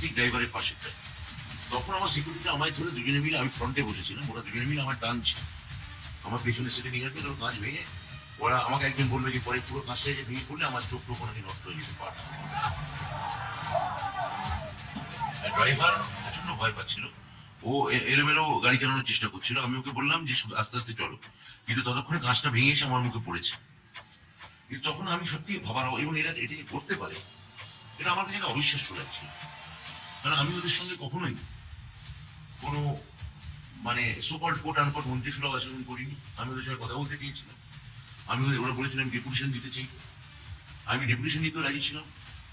ঠিক ড্রাইভারের পাশেরটা তখন আমার সিকিউরিটি আমায় ধরে দুজনে মিলে, আমি ফ্রন্টে বসেছিলাম, ওরা দুজনে মিলে আমার টানছে আমার পেছনে সিটে নিয়ে গেছে কাজ ভেঙে ওরা আমাকে একজন বলল যে, পরে পুরো কাজটা যে ভেঙে পড়লে আমার চোখ টোক অনেক নষ্ট হয়ে যেতে পারে। ড্রাইভার প্রচণ্ড ভয় পাচ্ছিল। ও এলোমেলো গাড়ি চালানোর চেষ্টা করছিল। আমি ওকে বললাম যে, আস্তে আস্তে চলো। কিন্তু ততক্ষণে কাজটা ভেঙে এসে আমার মুখে পড়েছে। কিন্তু তখন আমি সত্যি ভাবার এবং এরা এটা করতে পারে, এটা আমার কাছে অবিশ্বাস্য লাগছে কারণ আমি ওদের সঙ্গে কখনোই কোনো মানে সুপার কোট আনকোট মন্ত্রিসুলভ আচরণ করিনি। আমি ওদের সঙ্গে কথা বলতে চেয়েছিলাম। আমি ওদের- ওরা বলেছিলাম ডেপুটেশন দিতে চাই। আমি ডেপুটেশন নিতেও রাজি ছিলাম।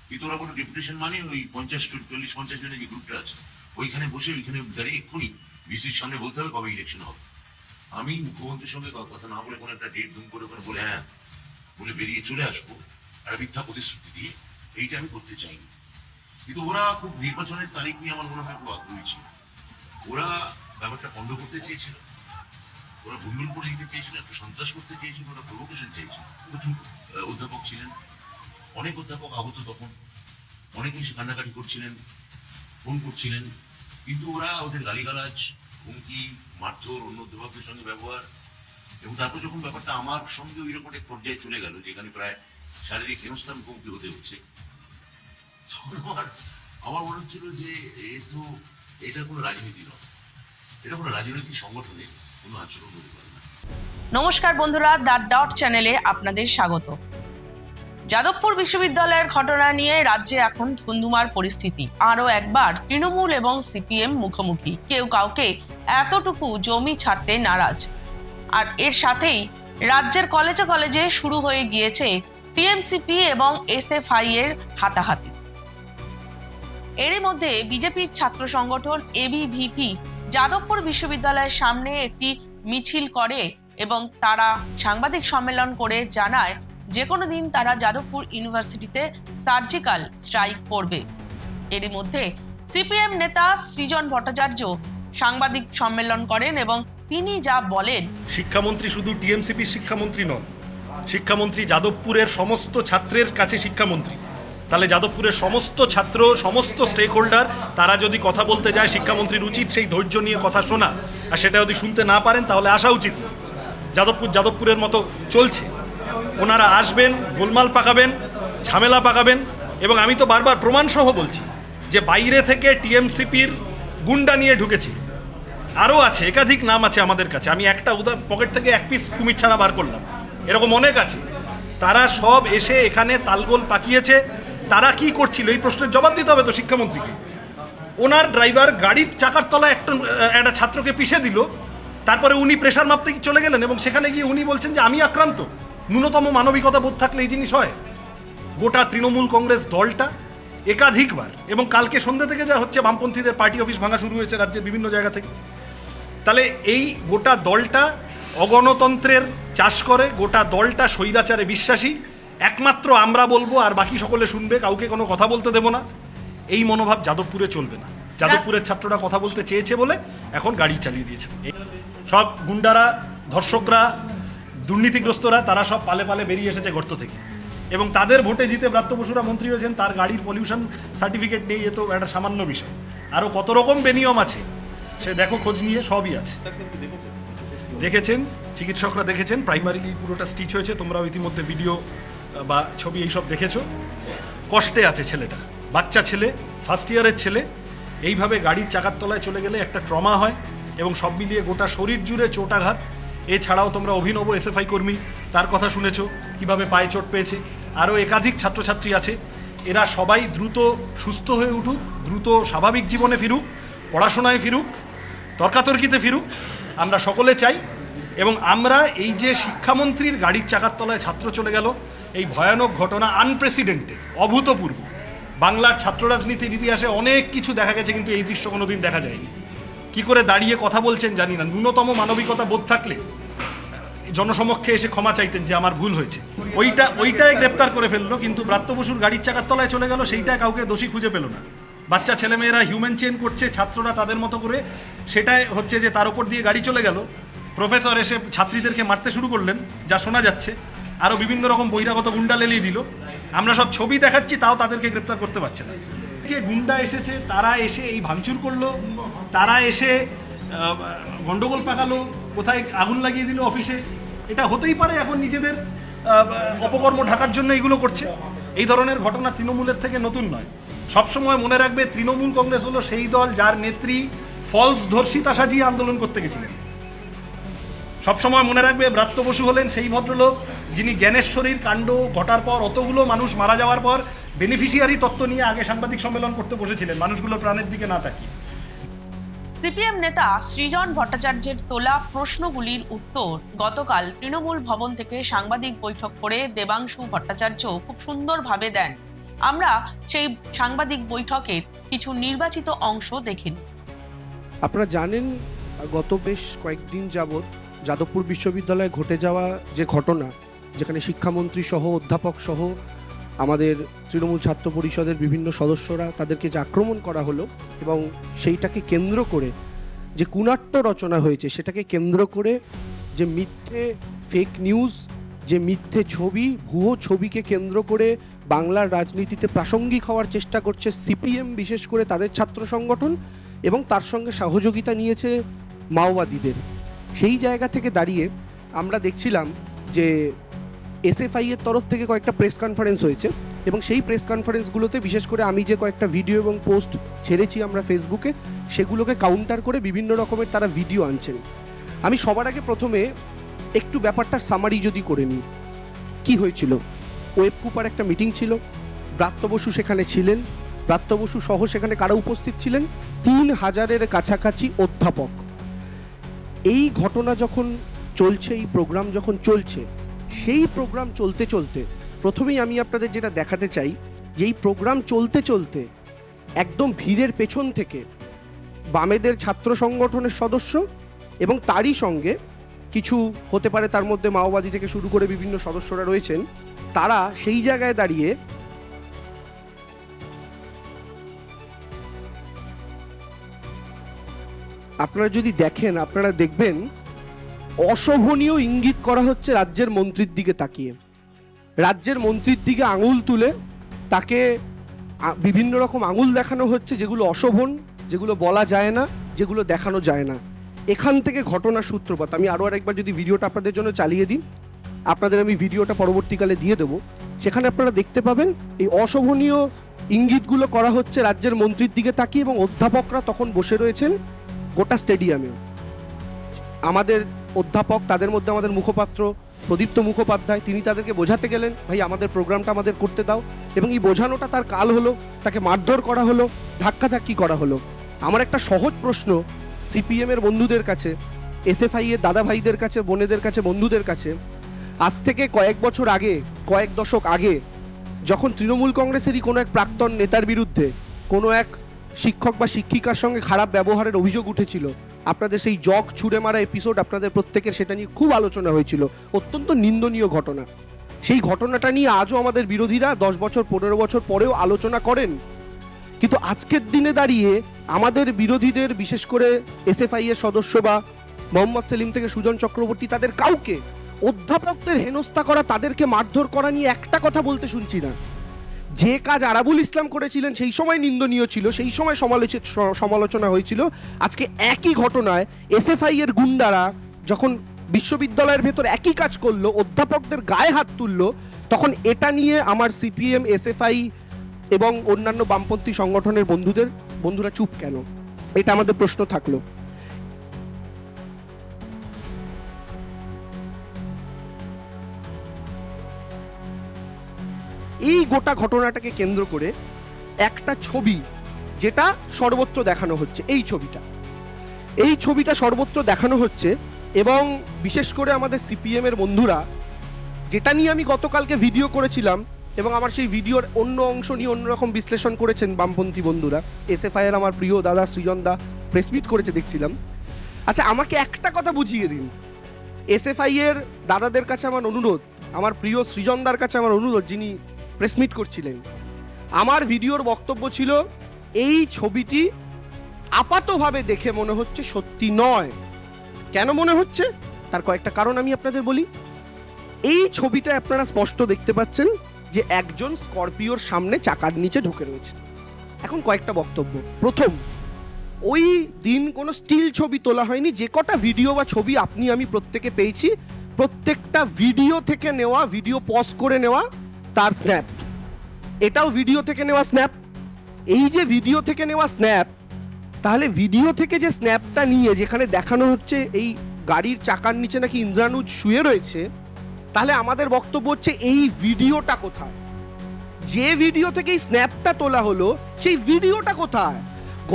কিন্তু ওরা বলে ডেপুটেশন মানে ওই পঞ্চাশ চল্লিশ, পঞ্চাশ জনের যে গ্রুপটা আছে, ওইখানে বসে, ওইখানে দাঁড়িয়ে এক্ষুনি বিসির সামনে বলতে হবে কবে ইলেকশন হবে। আমি মুখ্যমন্ত্রীর সঙ্গে কথা না বলে কোনো একটা ডেট দুম করে ওখানে বলে হ্যাঁ বলে বেরিয়ে চলে আসব। একটা মিথ্যা প্রতিশ্রুতি দিয়ে এইটা আমি করতে চাইনি। কিন্তু ওরা খুব নির্বাচনের তারিখ নিয়ে আমার মনে হয় খুব আগ্রহী ছিল। ওরা ব্যাপারটা বন্ধ করতে চেয়েছিল। ওরা ভুন্ডুল করে দিতে চেয়েছিল, একটা সন্ত্রাস করতে চেয়েছিল, ওরা প্রভোকেশন চেয়েছিল। প্রচুর অধ্যাপক ছিলেন। অনেক অধ্যাপক আহত তখন। অনেকে এসে কান্নাকাটি করছিলেন, ফোন করছিলেন। কিন্তু ওরা ওদের গালিগালাজ, হুমকি, মারধর, অন্য অধ্যাপকদের সঙ্গে ব্যবহার এবং তারপর যখন ব্যাপারটা আমার সঙ্গে ওই রকম এক পর্যায়ে চলে গেল, যেখানে প্রায় শারীরিক হেনস্থান মুখোমুখি হতে হচ্ছে আমার আমার মনে হচ্ছিল যে এ তো, এটা কোনো রাজনীতি নয়। এটা কোনো রাজনৈতিক সংগঠনের কোনো আচরণ হতে পারে না। নমস্কার বন্ধুরা, দ্য ডট চ্যানেলে আপনাদের স্বাগত। যাদবপুর বিশ্ববিদ্যালয়ের ঘটনা নিয়ে রাজ্যে এখন ধুন্ধুমার পরিস্থিতি। আরও একবার তৃণমূল এবং সিপিএম মুখোমুখি। কেউ কাউকে এতটুকু জমি ছাড়তে নারাজ। আর এর সাথেই রাজ্যের কলেজে কলেজে শুরু হয়ে গিয়েছে টিএমসিপি এবং এসএফআই এর হাতাহাতি। এরই মধ্যে বিজেপির ছাত্র সংগঠন এবিভিপি যাদবপুর বিশ্ববিদ্যালয়ের সামনে একটি মিছিল করে এবং তারা সাংবাদিক সম্মেলন করে জানায় যে কোনো দিন তারা যাদবপুর ইউনিভার্সিটিতে সার্জিক্যাল স্ট্রাইক করবে। এরই মধ্যে সিপিএম নেতা সৃজন ভট্টাচার্য সাংবাদিক সম্মেলন করেন এবং তিনি যা বলেন। শিক্ষামন্ত্রী শুধু টিএমসিপির শিক্ষামন্ত্রী নন, শিক্ষামন্ত্রী যাদবপুরের সমস্ত ছাত্রের কাছে শিক্ষামন্ত্রী। তাহলে যাদবপুরের সমস্ত ছাত্র, সমস্ত স্টেক হোল্ডার তারা যদি কথা বলতে যায় শিক্ষামন্ত্রীর উচিত সেই ধৈর্য নিয়ে কথা শোনা। আর সেটা যদি শুনতে না পারেন, তাহলে আসা উচিত যাদবপুর, যাদবপুরের মতো চলছে। ওনারা আসবেন, গোলমাল পাকাবেন, ঝামেলা পাকাবেন, এবং আমি তো বারবার প্রমাণসহ বলছি যে বাইরে থেকে টিএমসিপির গুন্ডা নিয়ে ঢুকেছি। আরও আছে, একাধিক নাম আছে আমাদের কাছে। আমি একটা উদার পকেট থেকে এক পিস কুমির ছানা বার করলাম। এরকম অনেক আছে। তারা সব এসে এখানে তালগোল পাকিয়েছে। তারা কি করছিল? এই প্রশ্নের জবাব দিতে হবে তো শিক্ষামন্ত্রীকে। ওনার ড্রাইভার গাড়ির চাকার তলায় একটা একটা ছাত্রকে পিষে দিল। তারপরে উনি প্রেশার মাপতে চলে গেলেন এবং সেখানে গিয়ে উনি বলছেন যে, আমি আক্রান্ত। ন্যূনতম মানবিকতা বোধ থাকলে এই জিনিস হয়। গোটা তৃণমূল কংগ্রেস দলটা একাধিকবার এবং কালকে সন্ধ্যা থেকে যা হচ্ছে, বামপন্থীদের পার্টি অফিস ভাঙা শুরু হয়েছে রাজ্যের বিভিন্ন জায়গা থেকে। তাহলে এই গোটা দলটা অগণতন্ত্রের চাষ করে, গোটা দলটা স্বৈরাচারে বিশ্বাসী। একমাত্র আমরা বলব আর বাকি সকলে শুনবে, কাউকে কোনো কথা বলতে দেবো না। এই মনোভাব যাদবপুরে চলবে না। যাদবপুরের ছাত্ররা কথা বলতে চেয়েছে বলে এখন গাড়ি চালিয়ে দিয়েছে। সব গুন্ডারা, ধর্ষকরা, দুর্নীতিগ্রস্তরা, তারা সব পালে পালে বেরিয়ে এসেছে গর্ত থেকে। এবং তাদের ভোটে জিতে ব্রাত্য বসুরা মন্ত্রী হয়েছেন, তার গাড়ির পলিউশন সার্টিফিকেট নেই, এ তো একটা সামান্য বিষয়। আরও কত রকম বেনিয়ম আছে, সে দেখো, খোঁজ নিয়ে সবই আছে। দেখেছেন? চিকিৎসকরা দেখেছেন? প্রাইমারিলি পুরোটা স্টিচ হয়েছে, তোমরাও ইতিমধ্যে ভিডিও বা ছবি এইসব দেখেছ? কষ্টে আছে ছেলেটা। বাচ্চা ছেলে ফার্স্ট ইয়ারের ছেলে। এইভাবে গাড়ির চাকার তলায় চলে গেলে একটা ট্রমা হয় এবং সব মিলিয়ে গোটা শরীর জুড়ে চোটাঘাত এছাড়াও তোমরা অভিনব এসএফআই কর্মী, তার কথা শুনেছ, কীভাবে পায়ে চোট পেয়েছে। আরও একাধিক ছাত্রছাত্রী আছে। এরা সবাই দ্রুত সুস্থ হয়ে উঠুক, দ্রুত স্বাভাবিক জীবনে ফিরুক, পড়াশোনায় ফিরুক, তর্কাতর্কিতে ফিরুক। আমরা সকলে চাই এবং আমরা এই যে শিক্ষামন্ত্রীর গাড়ির চাকার তলায় ছাত্র চলে গেল এই ভয়ানক ঘটনা আনপ্রেসিডেন্টেড অভূতপূর্ব। বাংলার ছাত্র রাজনীতির ইতিহাসে অনেক কিছু দেখা গেছে, কিন্তু এই দৃশ্য কোনোদিন দেখা যায়নি। কি করে দাঁড়িয়ে কথা বলছেন জানি না। ন্যূনতম মানবিকতা বোধ থাকলে জনসমক্ষে এসে ক্ষমা চাইতেন যে আমার ভুল হয়েছে। ওইটা, ওইটাই গ্রেপ্তার করে ফেলল, কিন্তু ব্রাত্য বসুর গাড়ির চাকার তলায় চলে গেল, সেইটা কাউকে দোষী খুঁজে পেল না। বাচ্চা ছেলেমেয়েরা হিউম্যান চেন করছে, ছাত্ররা তাদের মতো করে। সেটাই হচ্ছে যে তার উপর দিয়ে গাড়ি চলে গেল। প্রফেসর এসে ছাত্রীদেরকে মারতে শুরু করলেন, যা শোনা যাচ্ছে। আরও বিভিন্ন রকম বহিরাগত গুন্ডা লেলিয়ে দিল। আমরা সব ছবি দেখাচ্ছি তাও তাদেরকে গ্রেপ্তার করতে পারছে না। কে গুন্ডা এসেছে তারা এসে এই ভাঙচুর করল তারা এসে আহ, গন্ডগোল পাকালো কোথায় আগুন লাগিয়ে দিল অফিসে। এটা হতেই পারে এখন নিজেদের অপকর্ম ঢাকার জন্য এগুলো করছে। এই ধরনের ঘটনা তৃণমূলের থেকে নতুন নয়। সবসময় মনে রাখবে তৃণমূল কংগ্রেস হলো সেই দল যার নেত্রী ফলস ধর্ষিতা সাজিয়ে আন্দোলন করতে গেছিলেন। সবসময় মনে রাখবে ব্রাত্য বসু হলেন সেই ভদ্রলোক যিনি জ্ঞানেশ্বরীর কাণ্ড ঘটার পর অতগুলো মানুষ মারা যাওয়ার পর বেনিফিশিয়ারি তত্ত্ব নিয়ে আগে সাংবাদিক সম্মেলন করতে বসেছিলেন। মানুষগুলোর প্রাণের দিকে না তাকিয়ে। সিপিএম নেতা সৃজন ভট্টাচার্যের তোলা প্রশ্নগুলির উত্তর গতকাল তৃণমূল ভবন থেকে সাংবাদিক বৈঠক করে দেবাংশু ভট্টাচার্য খুব সুন্দরভাবে দেন। আমরা সেই সাংবাদিক বৈঠকের কিছু নির্বাচিত অংশ দেখিনি। আপনারা জানেন গত বেশ কয়েকদিন যাবৎ যাদবপুর বিশ্ববিদ্যালয়ে ঘটে যাওয়া যে ঘটনা, যেখানে শিক্ষামন্ত্রী সহ, অধ্যাপক সহ আমাদের তৃণমূল ছাত্র পরিষদের বিভিন্ন সদস্যরা তাদেরকে যে আক্রমণ করা হলো এবং সেইটাকে কেন্দ্র করে যে কুনাট্য রচনা হয়েছে, সেটাকে কেন্দ্র করে যে মিথ্যে ফেক নিউজ যে মিথ্যে ছবি, ভুয়ো ছবিকে কেন্দ্র করে বাংলার রাজনীতিতে প্রাসঙ্গিক হওয়ার চেষ্টা করছে সিপিএম, বিশেষ করে তাদের ছাত্র সংগঠন এবং তার সঙ্গে সহযোগিতা নিয়েছে মাওবাদীদের। সেই জায়গা থেকে দাঁড়িয়ে আমরা দেখছিলাম যে এসএফআই এর তরফ থেকে কয়েকটা প্রেস কনফারেন্স হয়েছে এবং সেই প্রেস কনফারেন্সগুলোতে বিশেষ করে আমি যে কয়েকটা ভিডিও এবং পোস্ট ছেড়েছি আমরা ফেসবুকে সেগুলোকে কাউন্টার করে বিভিন্ন রকমের তারা ভিডিও আনছেন। আমি সবার আগে প্রথমে একটু ব্যাপারটা সামারি যদি করে নিই। কী হয়েছিল? ওয়েব কুপার একটা মিটিং ছিল। ব্রাত্য বসু সেখানে ছিলেন। ব্রাত্য বসু সহ সেখানে কারা উপস্থিত ছিলেন? তিন হাজারের কাছাকাছি অধ্যাপক। এই ঘটনা যখন চলছে, এই প্রোগ্রাম যখন চলছে, সেই প্রোগ্রাম চলতে চলতে প্রথমেই আমি আপনাদের যেটা দেখাতে চাই, যে এই প্রোগ্রাম চলতে চলতে একদম ভিড়ের পেছন থেকে বামেদের ছাত্র সংগঠনের সদস্য এবং তারই সঙ্গে কিছু হতে পারে তার মধ্যে মাওবাদী থেকে শুরু করে বিভিন্ন সদস্যরা রয়েছেন, তারা সেই জায়গায় দাঁড়িয়ে আপনারা যদি দেখেন, আপনারা দেখবেন অশোভনীয় ইঙ্গিত করা হচ্ছে রাজ্যের মন্ত্রীর দিকে তাকিয়ে। রাজ্যের মন্ত্রীর দিকে আঙুল তুলে তাকে বিভিন্ন রকম আঙুল দেখানো হচ্ছে, যেগুলো অশোভন, যেগুলো বলা যায় না, যেগুলো দেখানো যায় না। এখান থেকে ঘটনার সূত্রপাত। আমি আরও আরেকবার যদি ভিডিওটা আপনাদের জন্য চালিয়ে দিই, আপনাদের আমি ভিডিওটা পরবর্তীকালে দিয়ে দেবো। সেখানে আপনারা দেখতে পাবেন, এই অশোভনীয় ইঙ্গিতগুলো করা হচ্ছে রাজ্যের মন্ত্রীর দিকে তাকিয়ে এবং অধ্যাপকরা তখন বসে রয়েছেন। গোটা স্টেডিয়ামে আমাদের অধ্যাপক, তাদের মধ্যে আমাদের মুখপাত্র, প্রদীপ্ত মুখোপাধ্যায়, তিনি তাদেরকে বোঝাতে গেলেন, ভাই, আমাদের প্রোগ্রামটা আমাদের করতে দাও। এবং এই বোঝানোটা তার কাল হলো, তাকে মারধর করা হলো, ধাক্কাধাক্কি করা হলো। আমার একটা সহজ প্রশ্ন সিপিএম এর বন্ধুদের কাছে এসএফআই এর দাদা ভাইদের কাছে, বোনেদের কাছে, বন্ধুদের কাছে। আজ থেকে কয়েক বছর আগে, কয়েক দশক আগে, যখন তৃণমূল কংগ্রেসেরই কোনো এক প্রাক্তন নেতার বিরুদ্ধে কোনো এক শিক্ষক বা শিক্ষিকার সঙ্গে খারাপ ব্যবহারের অভিযোগ উঠেছিল। আপনাদের সেই জগ ছুঁড়ে মারা এপিসোড আপনাদের প্রত্যেকের সেটা নিয়ে খুব আলোচনা হয়েছিল। অত্যন্ত নিন্দনীয় ঘটনা। সেই ঘটনাটা নিয়ে আজও আমাদের বিরোধীরা দশ বছর, পনেরো বছর পরেও আলোচনা করেন। কিন্তু আজকের দিনে দাঁড়িয়ে আমাদের বিরোধীদের, বিশেষ করে এসএফআই এর সদস্য বা মোহাম্মদ সেলিম থেকে সুজন চক্রবর্তী, তাদের কাউকে, অধ্যাপকদের হেনস্থা করা, তাদেরকে মারধর করা নিয়ে একটা কথা বলতে শুনছি না। যে কাজ আরাবুল ইসলাম করেছিলেন, সেই সময় নিন্দনীয় ছিল, সেই সময় সমালোচিত সমালোচনা হয়েছিল। আজকে একই ঘটনায় এসএফআই এর গুন্ডারা যখন বিশ্ববিদ্যালয়ের ভেতর একই কাজ করল, অধ্যাপকদের গায়ে হাত তুললো, তখন এটা নিয়ে আমার সিপিএম, এসএফআই এবং অন্যান্য বামপন্থী সংগঠনের বন্ধুদের, বন্ধুরা চুপ কেন? এটা আমাদের প্রশ্ন থাকল। এই গোটা ঘটনাটাকে কেন্দ্র করে একটা ছবি যেটা সর্বত্র দেখানো হচ্ছে, এই ছবিটা। এই ছবিটা সর্বত্র দেখানো হচ্ছে এবং বিশেষ করে আমাদের সিপিএম এর বন্ধুরা, যেটা নিয়ে আমি গতকালকে ভিডিও করেছিলাম এবং আমার সেই ভিডিওর অন্য অংশ নিয়ে অন্যরকম বিশ্লেষণ করেছেন বামপন্থী বন্ধুরা, এসএফআই এর আমার প্রিয় দাদা সৃজন দা প্রেস মিট করেছে দেখছিলাম। আচ্ছা আমাকে একটা কথা বুঝিয়ে দিন। এসএফআই এর দাদাদের কাছে আমার অনুরোধ, আমার প্রিয় সৃজনদার কাছে আমার অনুরোধ, যিনি প্রেস মিট করছিলেন। আমার ভিডিওর বক্তব্য ছিল, এই ছবিটি আপাতভাবে দেখে মনে হচ্ছে সত্যি নয়। কেন মনে হচ্ছে? তার কয়েকটা কারণ আমি আপনাদের বলি। এই ছবিটা আপনারা স্পষ্ট দেখতে পাচ্ছেন যে একজন স্করপিওর সামনে চাকার নিচে ঢুকে রয়েছে। এখন কয়েকটা বক্তব্য। প্রথম, ওই দিন কোনো স্টিল ছবি তোলা হয়নি। যে কটা ভিডিও বা ছবি আপনি আমি প্রত্যেকে পেয়েছি, প্রত্যেকটা ভিডিও থেকে নেওয়া, ভিডিও পজ করে নেওয়া তার স্ন্যাপ এটাও ভিডিও থেকে নেওয়া স্ন্যাপ এই যে ভিডিও থেকে নেওয়া স্ন্যাপ তাহলে ভিডিও থেকে যে স্ন্যাপটা নিয়ে যেখানে দেখানো হচ্ছে এই গাড়ির চাকার নিচে নাকি ইন্দ্রানুজ শুয়ে রয়েছে, তাহলে আমাদের বক্তব্য হচ্ছে এই ভিডিওটা কোথায়? যে ভিডিও থেকে এই স্ন্যাপটা তোলা হলো, সেই ভিডিওটা কোথায়?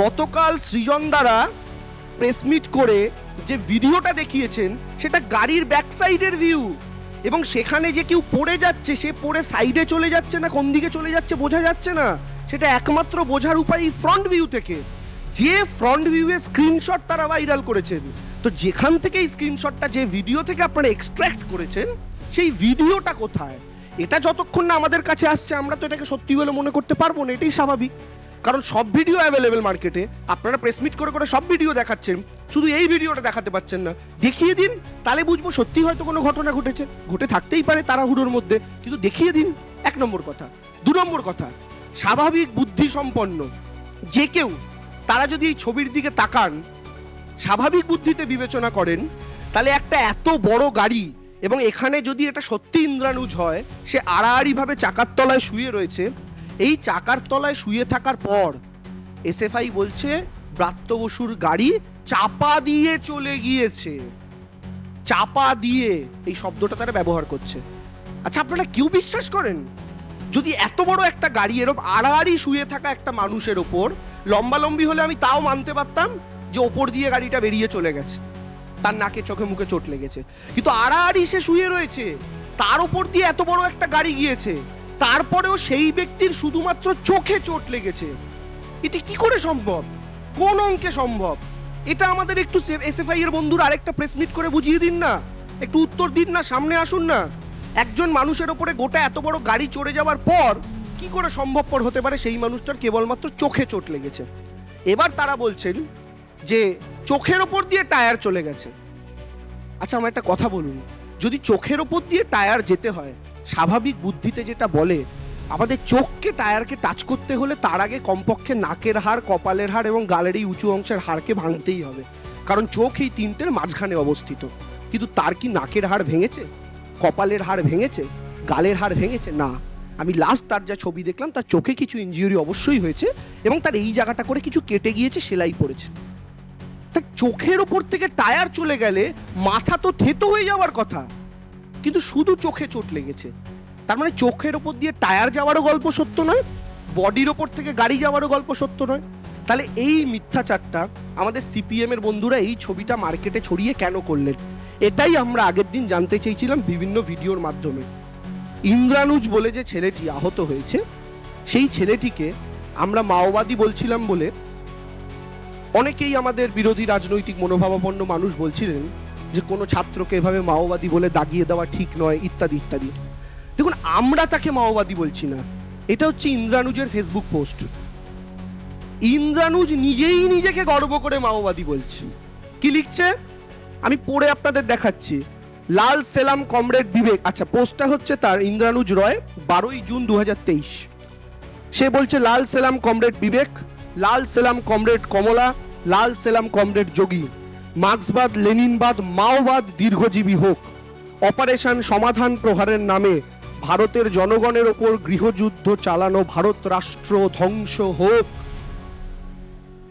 গতকাল সৃজন দ্বারা প্রেস মিট করে যে ভিডিওটা দেখিয়েছেন, সেটা গাড়ির ব্যাক সাইডের ভিউ এবং সেখানে যে কেউ পড়ে যাচ্ছে, সে পড়ে সাইডে চলে যাচ্ছে না, কোন দিকে চলে যাচ্ছে বোঝা যাচ্ছে না। সেটা একমাত্র বোঝার উপায় ফ্রন্ট ভিউ থেকে। যে ফ্রন্ট ভিউয়ে স্ক্রিনশট তারা ভাইরাল করেছেন। তো যেখান থেকে এই স্ক্রিনশটটা যে ভিডিও থেকে আপনারা এক্সট্রাক্ট করেছেন, সেই ভিডিওটা কোথায়? এটা যতক্ষণ না আমাদের কাছে আসছে, আমরা তো এটাকে সত্যি বলে মনে করতে পারব না, এটাই স্বাভাবিক। কারণ সব ভিডিও অ্যাভেলেবেল মার্কেটে আপনারা প্রেস মিট করে করে সব ভিডিও দেখাচ্ছেন। শুধু এই ভিডিওটা দেখাতে পাচ্ছেন না। দেখিয়ে দিন, তাহলে বুঝব সত্যি হয়তো কোনো ঘটনা ঘটেছে। ঘটে থাকতেই পারে তাড়াহুড়োর মধ্যে, কিন্তু দেখিয়ে দিন, এক নম্বর কথা। দু নম্বর কথা, স্বাভাবিক বুদ্ধি সম্পন্ন। যে কেউ, তারা যদি এই ছবির দিকে তাকান, স্বাভাবিক বুদ্ধিতে বিবেচনা করেন, তাহলে একটা এত বড় গাড়ি এবং এখানে যদি এটা সত্যি ইন্দ্রানুজ হয়, সে আড়াআড়ি ভাবে চাকার তলায় শুয়ে রয়েছে এই চাকার তলায় শুয়ে থাকার পর এসএফআই বলছে, ব্রাত্য বসুর গাড়ি চাপা দিয়ে চলে গিয়েছে। চাপা দিয়ে এই শব্দটা তারা ব্যবহার করছে। আচ্ছা আপনারা কেউ বিশ্বাস করেন? যদি এত বড় একটা গাড়ি এরকম আড়াআড়ি শুয়ে থাকা একটা মানুষের ওপর লম্বালম্বি হলে আমি তাও মানতে পারতাম যে ওপর দিয়ে গাড়িটা বেরিয়ে চলে গেছে। তার নাকে চোখে মুখে চোট লেগেছে। কিন্তু আড়াআড়ি সে শুয়ে রয়েছে। তার ওপর দিয়ে এত বড় একটা গাড়ি গিয়েছে। তারপরেও সেই ব্যক্তির শুধুমাত্র চোখে চোট লেগেছে। এটি কি করে সম্ভব? কোন অঙ্কে সম্ভব? এটা আমাদের একটু এসএফআই এর বন্ধুরা আরেকটা প্রেস মিট করে বুঝিয়ে দিন না। একটু উত্তর দিন না, সামনে আসুন না। একজন মানুষের ওপরে গোটা এত বড় গাড়ি চড়ে যাওয়ার পর কি করে সম্ভবপর হতে পারে সেই মানুষটার কেবলমাত্র চোখে চোট লেগেছে। এবার তারা বলছেন যে চোখের ওপর দিয়ে টায়ার চলে গেছে। আচ্ছা আমার একটা কথা বলুন। যদি চোখের ওপর দিয়ে টায়ার যেতে হয় স্বাভাবিক বুদ্ধিতে যেটা বলে, আমাদের চোখকে টায়ারকে টাচ করতে হলে তার আগে কমপক্ষে নাকের হাড়, কপালের হাড় এবং গালের এই উঁচু অংশের হাড়কে ভাঙতেই হবে। কারণ চোখ এই তিনটের মাঝখানে অবস্থিত। কিন্তু তার কি নাকের হাড় ভেঙেছে? কপালের হাড় ভেঙেছে? গালের হাড় ভেঙেছে? না। আমি লাস্ট তার যা ছবি দেখলাম, তার চোখে কিছু ইনজিউরি অবশ্যই হয়েছে এবং তার এই জায়গাটা করে কিছু কেটে গিয়েছে, সেলাই পড়েছে তা চোখের ওপর থেকে টায়ার চলে গেলে মাথা তো থেতো হয়ে যাওয়ার কথা। কিন্তু শুধু চোখে চোট লেগেছে। তার মানে চোখের ওপর দিয়ে টায়ার যাওয়ারও গল্প সত্য নয়, বডির ওপর থেকে গাড়ি যাওয়ারও গল্প সত্য নয়। তাহলে এই মিথ্যাচারটা আমাদের সিপিএম এর বন্ধুরা এই ছবিটা মার্কেটে ছড়িয়ে কেন করলেন? এটাই আমরা আগের দিন জানতে চেয়েছিলাম বিভিন্ন ভিডিওর মাধ্যমে। ইন্দ্রানুজ বলে যে ছেলেটি আহত হয়েছে, সেই ছেলেটিকে আমরা মাওবাদী বলছিলাম বলে অনেকেই আমাদের বিরোধী রাজনৈতিক মনোভাবাপন্ন মানুষ বলছিলেন যে কোনো ছাত্রকে এভাবে মাওবাদী বলে দাগিয়ে দেওয়া ঠিক নয়, ইত্যাদি ইত্যাদি। দেখুন, আমরা তাকে মাওবাদী বলছি না। এটা হচ্ছে ইন্দ্রানুজের ফেসবুক পোস্ট ইন্দ্রানুজ নিজেই নিজেকে গর্ব করে মাওবাদী বলছে। কি লিখছে? আমি পড়ে আপনাদের দেখাচ্ছি। লাল সেলাম কমরেড বিবেক। আচ্ছা পোস্টটা হচ্ছে তার ইন্দ্রানুজ রয়, বারোই জুন দু হাজার তেইশ। সে বলছে, লাল সেলাম কমরেড বিবেক, লাল সেলাম কমরেড কমলা, লাল সেলাম কমরেড যোগী। মার্ক্সবাদ, লেনিনবাদ, মাওবাদ দীর্ঘজীবী হোক। অপারেশন সমাধান প্রহারের নামে ভারতের জনগণের ওপর গৃহযুদ্ধ চালানো ভারত রাষ্ট্র ধ্বংস হোক।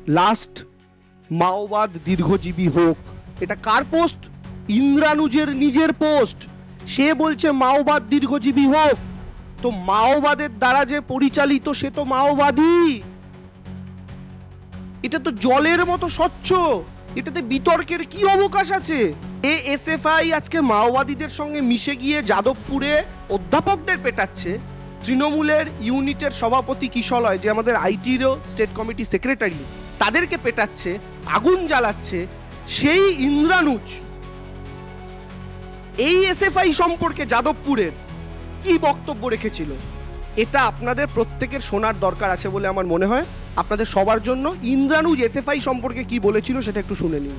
লাস্ট মাওবাদ দীর্ঘজীবী হোক। এটা কার পোস্ট? ইন্দ্রানুজের নিজের পোস্ট। সে বলছে মাওবাদ দীর্ঘজীবী হোক। তো মাওবাদের দ্বারা যে পরিচালিত, সে তো মাওবাদী। এটা তো জলের মতো স্বচ্ছ। এটাতে বিতর্কের কি অবকাশ আছে? এএসএফআই আজকে মাওবাদীদের সঙ্গে মিশে গিয়ে যাদবপুরে অধ্যাপকদের পেটাচ্ছে। তৃণমূলের ইউনিটের সভাপতি কিশলয় যে আমাদের আইটিরও স্টেট কমিটি সেক্রেটারি, তাদেরকে পেটাচ্ছে, আগুন জ্বালাচ্ছে, সেই ইন্দ্রানুজ। এই এসএফআই সম্পর্কে যাদবপুরের কি বক্তব্য রেখেছিল? এটা আপনাদের প্রত্যেকের শোনার দরকার আছে বলে আমার মনে হয়। আপনাদের সবার জন্য ইন্দ্রানুজ এসএফআই সম্পর্কে কি বলেছিল সেটা একটু শুনে নিন।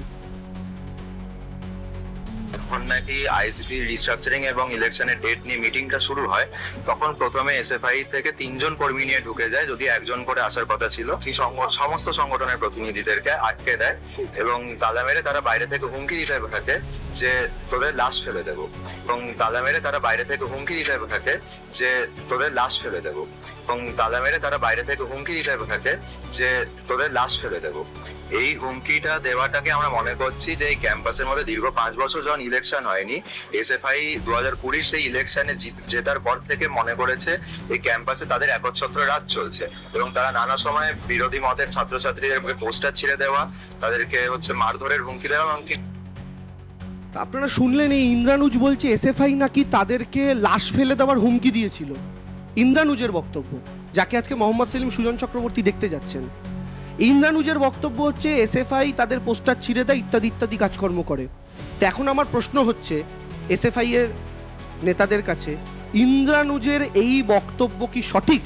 নাকি আইসিসি রিস্ট্রাকচারিং এবং ইলেকশনের ডেট নিয়ে মিটিংটা শুরু হয়, তখন প্রথমে এসএফআই থেকে তিনজন কর্মী নিয়ে ঢুকে যায়, যদি একজন করে আসার কথা ছিল। সেই সমস্ত সংগঠনের প্রতিনিধিদেরকে আটকে দেয় এবং তালা মেরে তারা বাইরে থেকে হুমকি দিতে থাকে যে তোদের লাশ ফেলে দেবো। এবং তালা মেরে তারা বাইরে থেকে হুমকি দিতে থাকে যে তোদের লাশ ফেলে দেবো। এবং তালা মেরে তারা বাইরে থেকে হুমকি দিতে থাকে যে তোদের লাশ ফেলে দেবো। এই হুমকিটা দেওয়াটাকে আমরা মনে করছি যে ক্যাম্পাসের মধ্যে দীর্ঘ পাঁচ বছর যখন ইলেকশন হয়নি এসএফআই দু হাজার কুড়ি সেই ইলেকশনে জেতার পর থেকে মনে করেছে এই ক্যাম্পাসে তাদের একচ্ছত্র রাজ চলছে এবং তারা নানা সময় বিরোধী মতের ছাত্রছাত্রীদেরকে পোস্টার ছিঁড়ে দেওয়া, তাদেরকে হচ্ছে মারধরের হুমকি দেওয়া এমনকি আপনারা শুনলেন এই ইন্দ্রানুজ বলছে এসএফআই নাকি তাদেরকে লাশ ফেলে দেওয়ার হুমকি দিয়েছিল। ইন্দ্রানুজের বক্তব্য, যাকে আজকে মোহাম্মদ সেলিম সুজন চক্রবর্তী দেখতে যাচ্ছেন। ইন্দ্রানুজের বক্তব্য হচ্ছে, এসএফআই তাদের পোস্টার ছিঁড়ে দেয়, ইত্যাদি ইত্যাদি কাজকর্ম করে। তো এখন আমার প্রশ্ন হচ্ছে, এসএফআই এর নেতাদের কাছে, ইন্দ্রানুজের এই বক্তব্য কি সঠিক?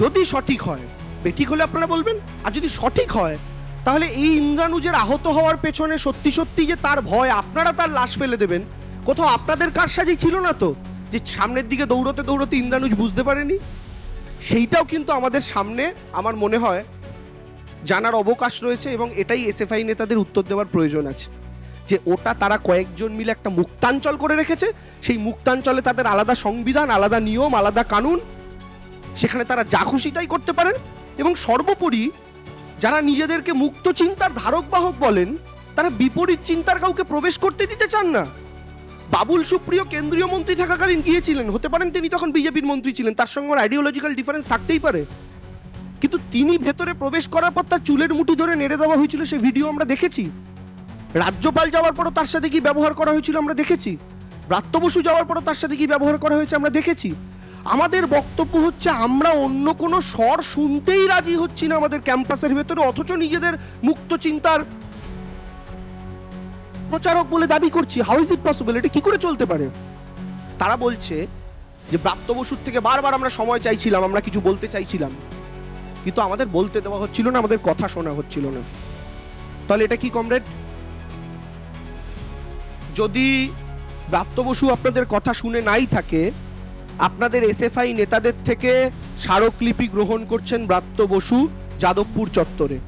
যদি সঠিক হয়, বেঠিক হলে আপনারা বলবেন, আর যদি সঠিক হয়, তাহলে এই ইন্দ্রানুজের আহত হওয়ার পেছনে সত্যি সত্যি যে তার ভয়, আপনারা তার লাশ ফেলে দেবেন? কোথাও আপনাদের কারসাজি ছিল না তো, যে সামনের দিকে দৌড়তে দৌড়তে ইন্দ্রানুজ বুঝতে পারেনি? সেইটাও কিন্তু আমাদের সামনে, আমার মনে হয় জানার অবকাশ রয়েছে এবং এটাই এসএফআই নেতাদের উত্তর দেওয়ার প্রয়োজন আছে। যে ওটা তারা কয়েকজন মিলে একটা মুক্তাঞ্চল করে রেখেছে, সেই মুক্তাঞ্চলে তাদের আলাদা সংবিধান, আলাদা নিয়ম, আলাদা কানুন, সেখানে তারা যা খুশি তাই করতে পারেন। এবং সর্বোপরি যারা নিজেদেরকে মুক্ত চিন্তার ধারক বাহক বলেন, তারা বিপরীত চিন্তার কাউকে প্রবেশ করতে দিতে চান না। বাবুল সুপ্রিয় কেন্দ্রীয় মন্ত্রী থাকাকালীন গিয়েছিলেন, হতে পারেন তিনি তখন বিজেপির মন্ত্রী ছিলেন, তার সঙ্গে আইডিওলজিক্যাল ডিফারেন্স থাকতেই পারে। কিন্তু তিনি ভেতরে প্রবেশ করার পর তার চুলের মুঠি ধরে নেড়ে দেওয়া হয়েছিল সেই ভিডিও আমরা দেখেছি। রাজ্যপাল যাওয়ার পরও তার সাথে কি ব্যবহার করা হয়েছিল আমরা দেখেছি। ব্রাত্য বসু যাওয়ার পরও তার সাথে কি ব্যবহার করা হয়েছে আমরা দেখেছি। আমাদের বক্তব্য হচ্ছে, আমরা অন্য কোনো স্বর শুনতেই রাজি হচ্ছি না আমাদের ক্যাম্পাসের ভেতরে, অথচ নিজেদের মুক্ত চিন্তার প্রচারক বলে দাবি করছি। হাউ ইজ ইট পসিবল এটা কি করে চলতে পারে? তারা বলছে যে, ব্রাত্য বসুর থেকে বারবার আমরা সময় চাইছিলাম, আমরা কিছু বলতে চাইছিলাম। কিন্তু আমাদের বলতে দেওয়া হচ্ছিল না, আমাদের কথা শোনা হচ্ছিল না। তাহলে এটা কি, কমরেড? যদি ব্রাত্য বসু আপনাদের কথা শুনে নাই থাকে, আপনাদের এসএফআই নেতাদের থেকে স্মারকলিপি গ্রহণ করছেন ব্রাত্য বসু যাদবপুর চত্বরে।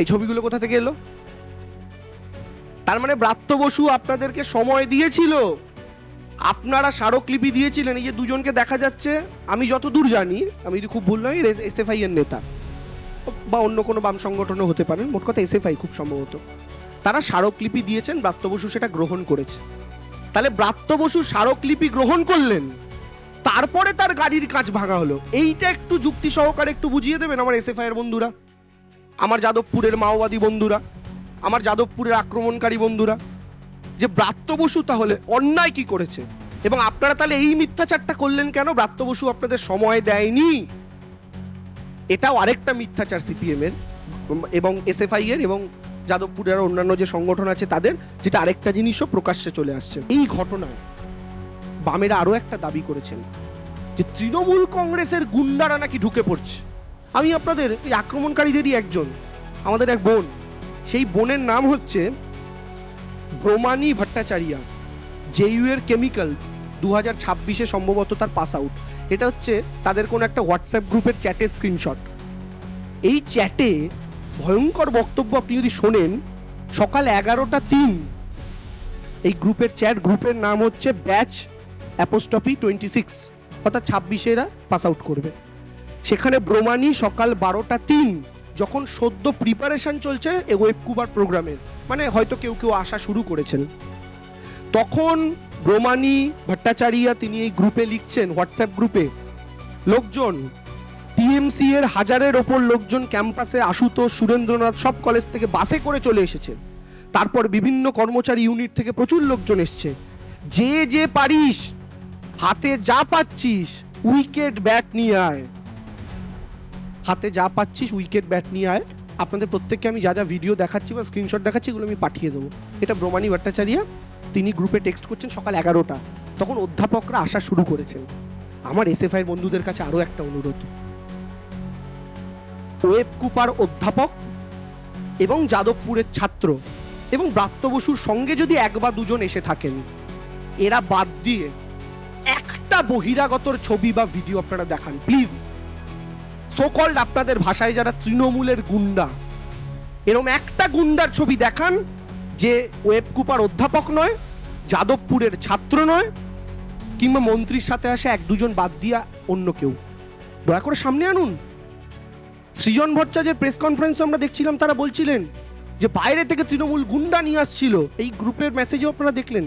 এই ছবিগুলো কোথা থেকে এলো? তার মানে ব্রাত্য বসু আপনাদেরকে সময় দিয়েছিল আপনারা স্মারকলিপি দিয়েছিলেন, এই যে দুজনকে দেখা যাচ্ছে, আমি যতদূর জানি, আমি যদি খুব ভুল নই এসএফআই এর নেতা। বা অন্য কোনো বাম সংগঠনও হতে পারেন, মোট কথা এসএফআই খুব সম্ভবত। তারা স্মারকলিপি দিয়েছেন, ব্রাত্য বসু সেটা গ্রহণ করেছে। তাহলে ব্রাত্য বসু স্মারকলিপি গ্রহণ করলেন, তারপরে তার গাড়ির কাজ ভাঙা হলো। এইটা একটু যুক্তি সহকারে একটু বুঝিয়ে দেবেন আমার এসএফআই এর বন্ধুরা। আমার যাদবপুরের মাওবাদী বন্ধুরা, আমার যাদবপুরের আক্রমণকারী বন্ধুরা। যে ব্রাত্য বসু তাহলে অন্যায় কি করেছে? এবং আপনারা তাহলে এই মিথ্যাচারটা করলেন কেন? ব্রাত্য বসু আপনাদের সময় দেয়নি। এটাও আরেকটা মিথ্যাচার সিপিএম এর এবং এসএফআই এর এবং যাদবপুরের অন্যান্য যে সংগঠন আছে তাদের, যেটা আরেকটা জিনিসও প্রকাশ্যে চলে আসছে। এই ঘটনায় বামেরা আরও একটা দাবি করেছেন যে তৃণমূল কংগ্রেসের গুন্ডারা নাকি ঢুকে পড়ছে। আমি আপনাদের এই আক্রমণকারীদেরই একজন, আমাদের এক বোন। সেই বোনের নাম হচ্ছে ব্রোমানি ভট্টাচারিয়া জেইউ এর কেমিক্যাল দু হাজার ছাব্বিশে সম্ভবত তার পাস আউট এটা হচ্ছে তাদের কোনো একটা হোয়াটসঅ্যাপ গ্রুপের চ্যাটের স্ক্রিনশট এই চ্যাটে ভয়ঙ্কর বক্তব্য আপনি যদি শোনেন, সকাল এগারোটা তিন, এই গ্রুপের চ্যাট গ্রুপের নাম হচ্ছে ব্যাচ অ্যাপোস্টপি টোয়েন্টি সিক্স অর্থাৎ ছাব্বিশেরা পাস আউট করবে। সেখানে ব্রোমানি সকাল বারোটা তিন যখন সদ্য প্রিপারেশন চলছে এই ওয়েব কুবার প্রোগ্রামের মানে হয়তো কেউ কেউ আসা শুরু করেছেন। তখন রোমানি ভট্টাচারিয়া তিনি এই গ্রুপে লিখছেন হোয়াটসঅ্যাপ গ্রুপে লোকজন টিএমসি এর হাজারের ওপর লোকজন ক্যাম্পাসে আশুতোষ, সুরেন্দ্রনাথ সব কলেজ থেকে বাসে করে চলে এসেছে। তারপর বিভিন্ন কর্মচারী ইউনিট থেকে প্রচুর লোকজন এসছে। যে যে পারিস, হাতে যা পাচ্ছিস উইকেট ব্যাট নিয়ে আয়। হাতে যা পাচ্ছিস উইকেট ব্যাট নিয়ে আয়। আপনাদের প্রত্যেককে আমি যা যা ভিডিও দেখাচ্ছি বা স্ক্রিনশট দেখাচ্ছি, এগুলো আমি পাঠিয়ে দেবো। এটা ব্রহ্মানী ভট্টাচার্য, তিনি গ্রুপে টেক্সট করছেন সকাল এগারোটা। তখন অধ্যাপকরা আসা শুরু করেছেন। আমার এসএফআই এর বন্ধুদের কাছে আরও একটা অনুরোধ। ওয়েব কুপার অধ্যাপক এবং যাদবপুরের ছাত্র এবং ব্রাত্য বসুর সঙ্গে যদি এক বা দুজন এসে থাকেন, এরা বাদ দিয়ে একটা বহিরাগতর ছবি বা ভিডিও আপনারা দেখান প্লিজ সোকল্ড আপনাদের ভাষায় যারা তৃণমূলের গুন্ডা এরম একটা গুন্ডার ছবি দেখান যে ওয়েব কুপার অধ্যাপক নয়, যাদবপুরের ছাত্র নয়, কিংবা মন্ত্রীর সাথে আসে এক দুজন বাদ দিয়া অন্য কেউ। দয়া করে সামনে আনুন। সৃজন ভট্টাচার্যের প্রেস কনফারেন্সে আমরা দেখছিলাম, তারা বলছিলেন যে বাইরে থেকে তৃণমূল গুন্ডা নিয়ে আসছিল। এই গ্রুপের মেসেজও আপনারা দেখলেন।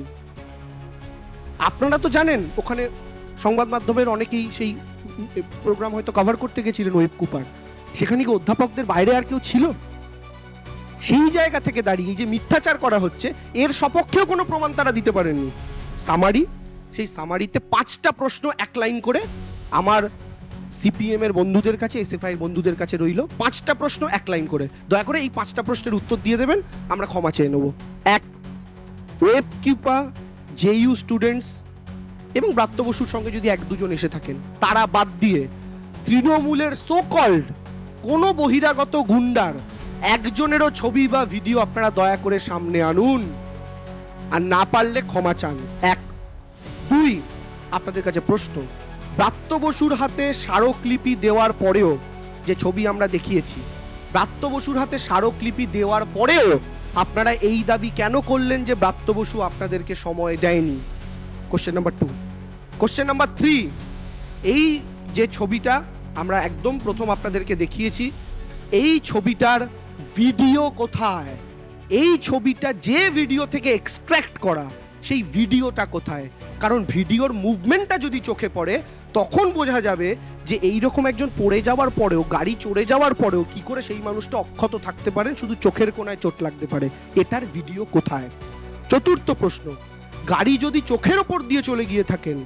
আপনারা তো জানেন, ওখানে সংবাদ মাধ্যমের অনেকেই সেই প্রোগ্রাম হয়তো কভার করতে গেছিলেন ওয়েব কুপার। সেখানে কি অধ্যাপকদের বাইরে আর কেউ ছিল? সেই জায়গা থেকে দাঁড়িয়ে যে মিথ্যাচার করা হচ্ছে, এর সপক্ষেও কোনো প্রমাণ তারা দিতে পারেননি। সামারি সেই সামারিতে পাঁচটা প্রশ্ন এক লাইন করে আমার সিপিএম এর বন্ধুদের কাছে এসএফআই এর বন্ধুদের কাছে রইল। পাঁচটা প্রশ্ন এক লাইন করে। দয়া করে এই পাঁচটা প্রশ্নের উত্তর দিয়ে দেবেন, আমরা ক্ষমা চেয়ে নেব। এক ওয়েব কিউপা জেইউ স্টুডেন্টস এবং ব্রাত্য বসুর সঙ্গে যদি এক দুজন এসে থাকেন, তারা বাদ দিয়ে তৃণমূলের সো কল্ড কোনো বহিরাগত গুন্ডার একজনেরও ছবি বা ভিডিও আপনারা দয়া করে সামনে আনুন। আর না পারলে ক্ষমা চান। এক। দুই, আপনাদের কাছে প্রশ্ন। ব্রাত্য বসুর হাতে স্মারকলিপি দেওয়ার পরেও যে ছবি আমরা দেখিয়েছি, ব্রাত্য বসুর হাতে স্মারকলিপি দেওয়ার পরেও আপনারা এই দাবি কেন করলেন যে ব্রাত্য বসু আপনাদেরকে সময় দেয়নি? Question number two question number three এই যে ছবিটা আমরা একদম প্রথম আপনাদেরকে দেখিয়েছি, এই ছবিটার ভিডিও কোথায়? এই ছবিটা যে ভিডিও থেকে এক্সট্র্যাক্ট করা, সেই ভিডিওটা কোথায়? কারণ ভিডিওর মুভমেন্টটা যদি চোখে পড়ে, তখন বোঝা যাবে যে এই রকম একজন পড়ে যাওয়ার পরেও, গাড়ি চড়ে যাওয়ার পরেও কি করে সেই মানুষটা অক্ষত থাকতে পারেন? শুধু চোখের কোনায় চোট লাগতে পারে। এটার ভিডিও কোথায়? চতুর্থ প্রশ্ন। গাড়ি যদি চোখের ওপর দিয়ে চলে গিয়ে থাকেন,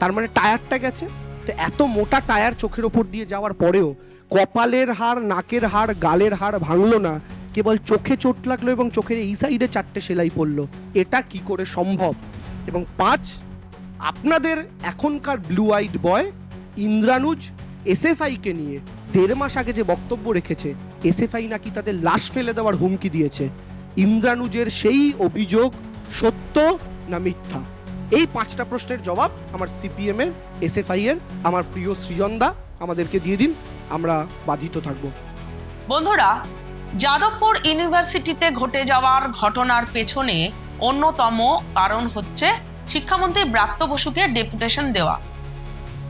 তার মানে টায়ারটা গেছে, তো এত মোটা টায়ার চোখের ওপর দিয়ে যাওয়ার পরেও কপালের হাড়, নাকের হাড়, গালের হাড় ভাঙলো না, কেবল চোখে চোট লাগল এবং চোখের এই সাইডে চারটে সেলাই পড়ল। এটা কি করে সম্ভব? এবং পাঁচ, আপনাদের এখনকার blue eyed boy Indranuj SFI কে নিয়ে দেড় মাস আগে যে বক্তব্য রেখেছে, এসএফআই নাকি তাদের লাশ ফেলে দেওয়ার হুমকি দিয়েছে। ইন্দ্রানুজের সেই অভিযোগ সত্য না মিথ্যা। এই পাঁচটা প্রশ্নের জবাব আমার সিপিএম এর, এসএফআই এর, আমার প্রিয় সৃজনদা আমাদেরকে দিয়ে দিন, আমরা বাধিত থাকব। বন্ধুরা, যাদবপুর ইউনিভার্সিটিতে ঘটে যাওয়ার ঘটনার পেছনে অন্যতম কারণ হচ্ছে শিক্ষামন্ত্রী ব্রাত্য বসুকে ডেপুটেশন দেওয়া।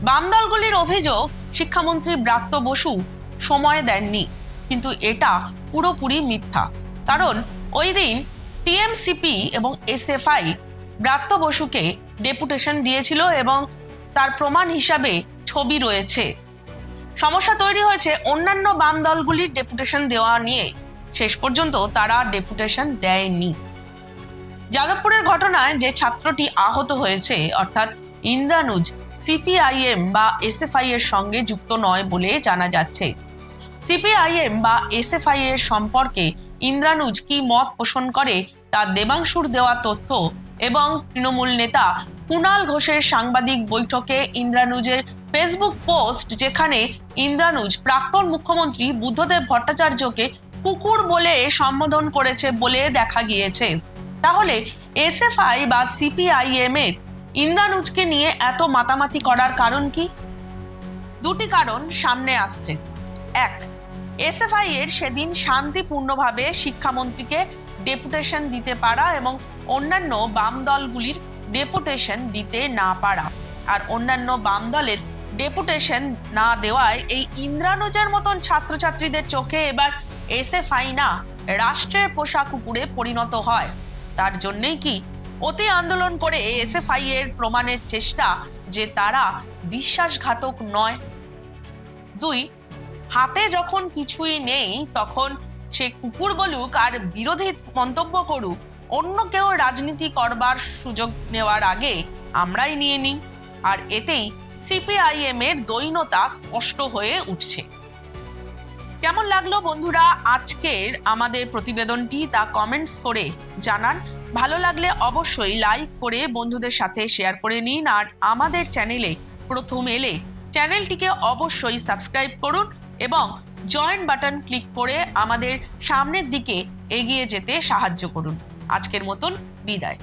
বাম দলগুলির অভিযোগ, শিক্ষামন্ত্রী ব্রাত্য বসু সময় দেননি, কিন্তু এটা পুরোপুরি মিথ্যা। কারণ ওই দিন টিএমসিপি এবং এসএফআই ব্রাত্য বসুকে ডেপুটেশন দিয়েছিল এবং তার প্রমাণ হিসাবে ছবি রয়েছে। সমস্যা তৈরি হয়েছে অন্যান্য বাম দলগুলির ডেপুটেশন দেওয়া নিয়ে। শেষ পর্যন্ত তারা ডেপুটেশন দেয়নি। যাদবপুরের ঘটনায় যে ছাত্রটি আহত হয়েছে, অর্থাৎ ইন্দ্রানুজ, সিপিআইএম বা এসএফআই এর সঙ্গে যুক্ত নয় বলে জানা যাচ্ছে। সিপিআইএম বা এসএফআই এর সম্পর্কে ইন্দ্রানুজ কি মত পোষণ করে, তা দেবাংশুর দেওয়া তথ্য এবং তৃণমূল নেতা কুণাল ঘোষের সাংবাদিক বৈঠকে ইন্দ্রানুজের ফেসবুক পোস্ট যেখানে ইন্দ্রানুজ প্রাক্তন মুখ্যমন্ত্রী বুদ্ধদেব ভট্টাচার্যকে কুকুর বলে সম্বোধন করেছে বলে দেখা গিয়েছে। তাহলে এসএফআই বা সিপিআইএম এর ইন্দ্রানুজকে নিয়ে এত মাতামাতি করার কারণ কি? দুটি কারণ সামনে আসছে। এক, এসএফআই এর সেদিন শান্তিপূর্ণভাবে শিক্ষামন্ত্রীকে ডেপুটেশন দিতে পারা এবং অন্যান্য বাম দলগুলির ডেপুটেশন দিতে না পারা আর অন্যান্য বাম দলের ডেপুটেশন না দেওয়ায় এই ইন্দ্রানুজার মতন ছাত্রছাত্রীদের চোখে এবার এসএফআই না রাষ্ট্রের পোষা কুকুরে পরিণত হয়। তার জন্যই কি অতি আন্দোলন করে এসএফআই এর প্রমাণের চেষ্টা যে তারা বিশ্বাসঘাতক নয়। দুই, হাতে যখন কিছুই নেই তখন সে কুকুর বলুক আর বিরোধী মন্তব্য করুক অন্য কেউ রাজনীতি করবার সুযোগ নেওয়ার আগে আমরাই নিয়ে নিই। আর এতেই সিপিআইএম এর দৈনতা স্পষ্ট হয়ে উঠছে। কেমন লাগল বন্ধুরা আজকের আমাদের প্রতিবেদনটি তা কমেন্টস করে জানান। ভালো লাগলে অবশ্যই লাইক করে বন্ধুদের সাথে শেয়ার করে নিন। আর আমাদের চ্যানেলে প্রথম এলে চ্যানেলটিকে অবশ্যই সাবস্ক্রাইব করুন এবং জয়েন বাটন ক্লিক করে আমাদের সামনের দিকে এগিয়ে যেতে সাহায্য করুন। আজকের মতন বিদায়।